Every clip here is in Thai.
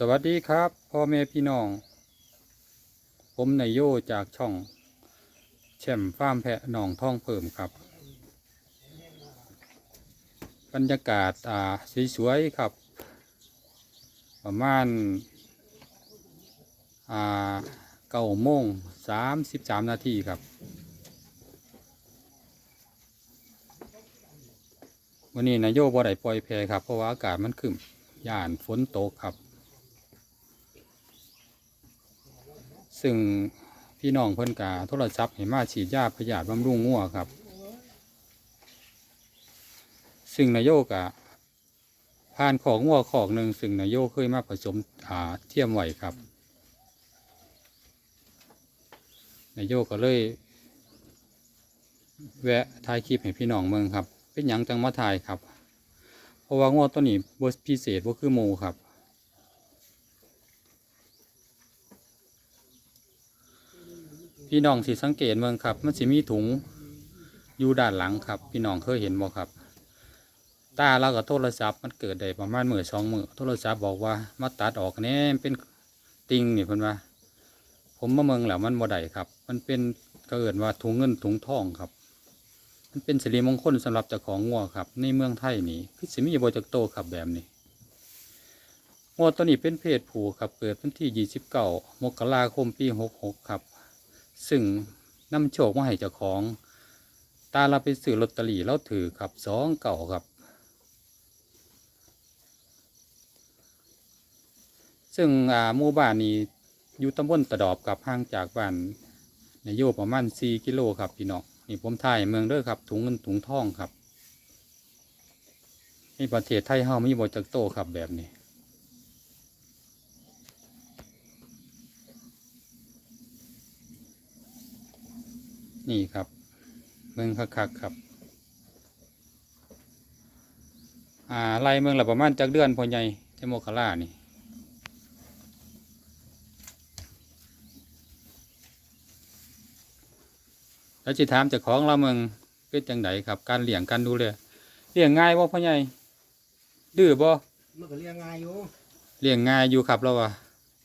สวัสดีครับพ่อแม่พี่น้อง ผมนายโยจากช่อง แช่มฟาร์มแพะหนองท่องเพิ่มครับ บรรยากาศอ่าสวยๆครับ ประมาณอ่าเก้าโมงสามสิบสามนาทีครับวันนี้นายโยบ่ได้ปล่อยแพครับ เพราะว่าอากาศมันขึ้นย่านฝนตกครับ ซึ่งพี่น้องเพิ่นกาโทรศัพท์ให้มาฉีดยาพยาธิบำรุงงัวครับ ซึ่งนายโยกะผ่านของงัวขอกหนึ่งซึ่งนายโยเคยมาผสมอ่าเทียมไหวครับนายโยก็เลย แวะถ่ายคลิปให้พี่น้องเมืองครับ เป็นหยังจังมาถ่ายครับ เพราะว่างัวตัวนี้บพิเศษบ่คือหมูครับ พี่น้องสิสังเกตเมืองครับ มันสิมีถุงอยู่ด้านหลังครับ พี่น้องเคยเห็นบ่ครับ ตาเรากับโทรศัพท์มันเกิดได้ประมาณมือสองมือโทรศัพท์บอกว่ามาตัดออกแหน่เป็นติงนี่เพิ่นว่า ผมมาเมืองแล้วมันบ่ได้ครับ มันเป็นก็เอิ้นว่าถุงเงินถุงทองครับ มันเป็นสิริมงคลสำหรับเจ้าของงัวครับ ในเมืองไทยนี่คือสิมีบ่จักโตครับแบบนี้งัวตัวนี้เป็นเพศผู้ครับเกิดวันที่29มกราคมปี66ครับ ซึ่งนำโชคมาให้เจ้าของ ตาเราไปซื้อลอตเตอรี่เราถือครับสองเก่าครับ ซึ่งอ่าหมู่บ้านนี้อยู่ตำบลตะดอบกับห่างจากบ้านนายโยประมาณสี่กิโลครับพี่น้องนี่ผมถ่ายเมืองเด้อครับถุงเงินถุงทองครับในประเทศไทยเฮามีบ่จักโตครับแบบนี้ นี่ครับเมืองคักๆครับ อ่าไล่เมืองละประมาณจักเดือนพอใหญ่เทโมคาร่านี่แล้วจิถามเจากของเราเมืองเป็นจังไดครับ การเลี้ยงการดูแลเลี้ยงง่ายบ่พ่อใหญ่ดื้อบ่มันก็เรียงง่ายอยู่เลี้ยงง่ายอยู่ครับเราว่า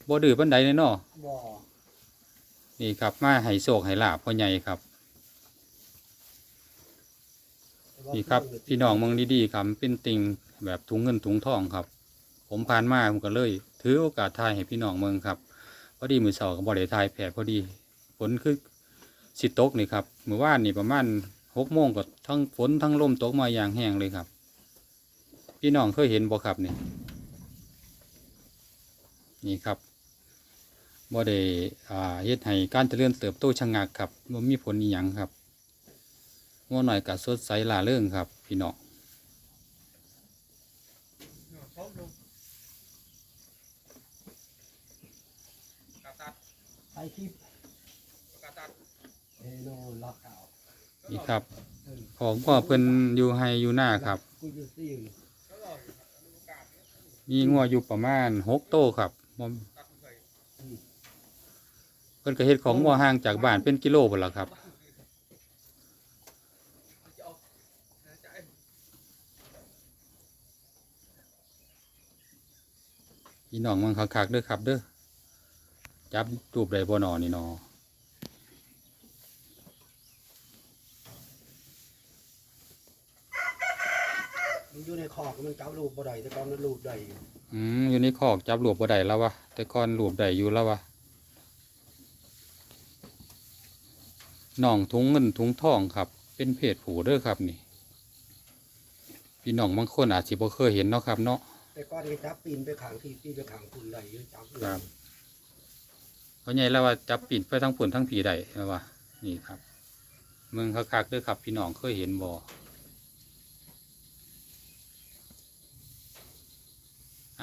บ่ดื้อปานใดแน่นอบ่นี่ครับมาให้โศกให้ลาบพ่อใหญ่ครับ นี่ครับพี่น้องเมืองดีๆครับเป็นติงแบบถุงเงินถุงทองครับ ผมผ่านมาผมก็เลย ถือโอกาสถ่ายให้พี่น้องเมืองครับพอดีมือเสาร์กับบริถ่ายแผดพอดีฝนคือสิตกนี่ครับเมื่อวานนี่ประมาณหกโมงก็ทั้งฝนทั้งลมตกมาอย่างแห้งเลยครับ พี่น้องเคยเห็นบ่ครับนี่นี่ครับบ่ได้อ่าเฮ็ดให้การเจริญเติบโตชะงักครับบ่มีผลอีหยังครับ งัวหน่อยกัสดใสลาเรื่องครับ พี่น้องไปคลิปเอโนล็อกเอานี่ครับ ของพ่อเพิ่นอยู่ให้อยู่หน้าครับ กูจะซิ่งมีงัวอยู่ประมาณหกโตครับบ่เพิ่นก็เฮ็ดของงัวห่างจากบ้านเป็นกิโลพุ่นล่ะครับ พี่น้องมันคักๆเด้อครับเด้อจับรูปได้บ่หนอนี่หนอมันอยู่ในคอกมันจับลูกบ่ได้แต่ก่อนมันลูกได้อยู่อืมอยู่ในคอกจับหลวบบ่ได้แล้ววะแต่ก่อนหลวบได้อยู่แล้ววะน่องถุงเงินถุงทองครับ เป็นเพศผู้เด้อครับนี่ พี่น้องบางคนอาจสิบ่เคยเห็นเนาะครับเนาะ แต่ก่อนก็จับปีนไปขางที่ปีนไปขางคุณได้อยู่จับครับ เพราะไงแล้วว่าจับปิ่นไปทั้งผุนทั้งผีได้แล้ววะนี่ครับเมืองคักๆเด้อครับพี่น้องเคยเห็นบ่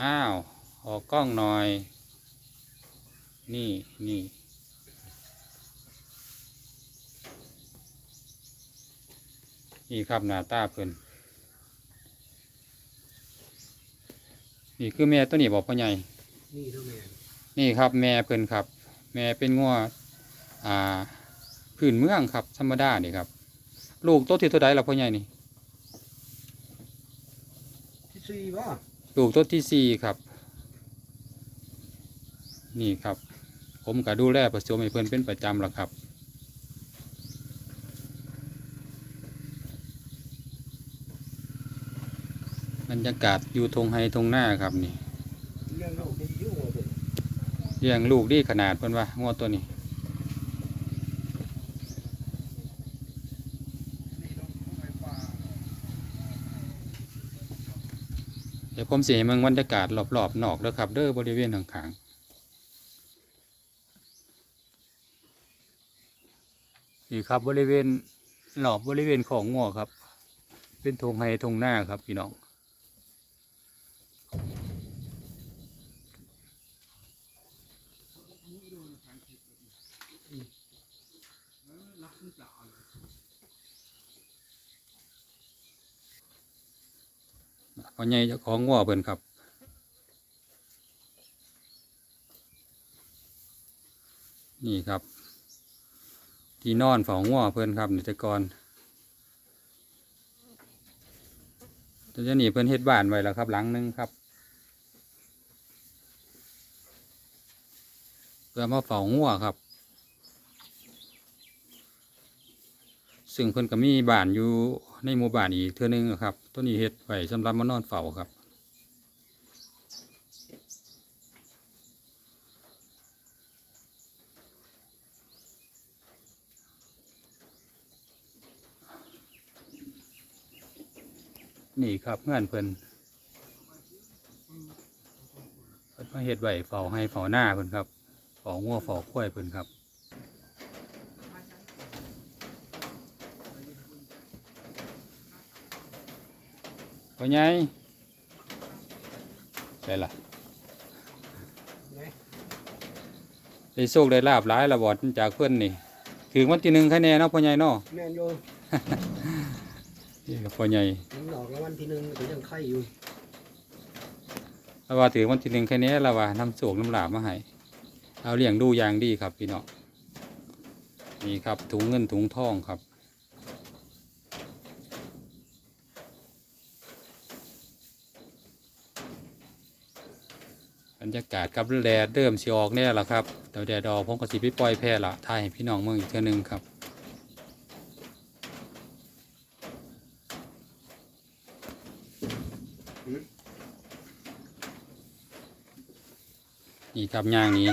อ้าวออกกล้องหน่อย นี่นี่นี่ครับหน้าตาเพิ่น นี่คือแม่ตัวนี้บอกพ่อใหญ่ นี่เท่าแม่นนี่ครับแม่เพิ่นครับ แม่เป็นงัวอ่าพื้นเมืองครับ ธรรมดานี่ครับ ลูกโตที่เท่าใดล่ะพ่อใหญ่นี่ ที่สี่บ่ลูกโตที่สี่ครับ นี่ครับ ผมก็ดูแลผสมให้เพื่อนเป็นประจำแล้วครับ รรยากาศอยู่ทงไฮทงหน้าครับนี่เรื่องลูกดีอยู่ว่าเด้อเลี้ยงลูกดีขนาดเพื่อนว่างวตัวนี้เดี๋ยวผมสีเมืองบรรยากาศรอบๆนอกเด้อครับ เด้อบริเวณข้างๆนี่ครับบริเวณรอบบริเวณของงัวครับ เป็นทงไฮทงหน้าครับพี่น้อง พ่อใหญ่เจ้าของงัวเพิ่นครับนี่ครับ ที่นอนเฝ้างัวเพิ่นครับนิจกรตอนนี้เพิ่นเฮ็ดบ้านไว้แล้วครับ หลังหนึงครับเพื่อมาเฝ้างัวครับ ซึ่งเพิ่นก็มีบ้านอยู่ในหมู่บ้านอีกเทื่อนึงครับตัวนี้เฮ็ดไว้สำหรับมานอนเฝ้าครับนี่ครับเงื่อนเพิ่นเพิ่นมาเฮ็ดไว้เฝ้าให้เฝ้าหน้าเพิ่นครับเฝ้างัวเฝ้าควายเพิ่นครับ พ่อใหญ่ใช่ล่ะไหนได้โชคได้ลาบหลายระบอดจากเพื่อนนี่ถึงวันที่หนึ่งคะแนนเนาะพ่อใหญ่เนาะแม่นอยู่นี่ครับพ่อใหญ่มันออกรางวัลที่หนึ่งก็ยังไข่อยู่แล้วว่าถึงวันที่หนึ่งคะแนนแล้วว่านำโชคน้ำลาบมาให้เอาเลี้ยงดูอย่างดีครับพี่น้องนี่ครับถุงเงินถุงทองครับ รยากาศกับแดดเริ่มสิออกแน่ล้วครับแต่แดดออกผมก็สิไปปล่อยแพร่ละถ่ายให้พี่น้องเมืองอีกเทื่อนึงครับนี่ครับย่างนี้ย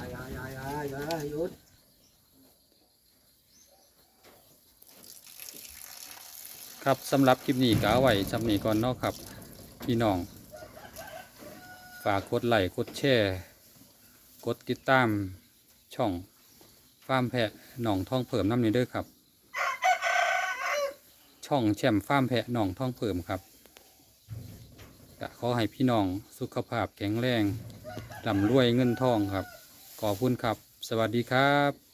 ายายายายายุด ครับสำหรับคลิปนี้ก็เอาไว้สำนี้ก่อนเนาะครับ พี่น้อง ฝากกดไลค์กดแชร์กดติดตามช่องฟาร์มแพะหนองท่องเผิมน้ำนี้ด้วยครับ ช่องแชมฟาร์มแพะหนองท่องเผิมครับก็ขอให้พี่น้องสุขภาพแข็งแรงร่ำรวยเงินทองครับ ขอบคุณครับ สวัสดีครับ